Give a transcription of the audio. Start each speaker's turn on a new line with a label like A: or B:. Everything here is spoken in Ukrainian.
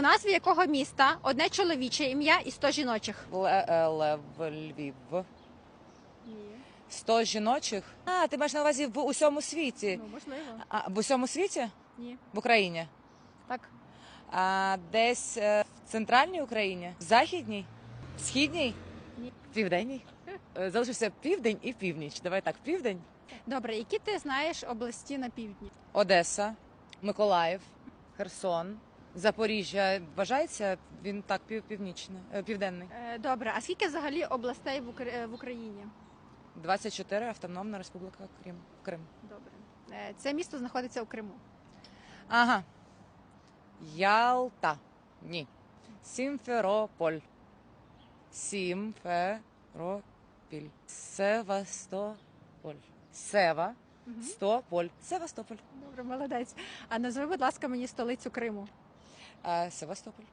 A: У назві якого міста одне чоловіче ім'я і 100 жіночих?
B: Е, Лев, Львів.
A: Ні.
B: Сто жіночих. А, ти маєш на увазі в усьому світі.
A: Ну, можливо.
B: А, в усьому світі?
A: Ні.
B: В Україні.
A: Так.
B: А десь е, в центральній Україні? В західній? В східній?
A: Ні.
B: В південній? Е, Залишився південь і північ. Давай так, південь.
A: Добре, які ти знаєш області на півдні?
B: Одеса, Миколаїв, Херсон, Запоріжжя. Вважається він так пів, е, південний.
A: Е, Добре, а скільки взагалі областей в, Укра- е, в Україні?
B: 24 Автономна Республіка Крим. Крим.
A: Добре. Е, Це місто знаходиться у Криму.
B: Ага. Ялта. Ні. Сімферополь. Сімферопіль. Севастополь. Сева.
A: Мгм.
B: Стополь. Севастополь.
A: Добре, молодець. А назви, будь ласка, мені столицю Криму.
B: А, Севастополь.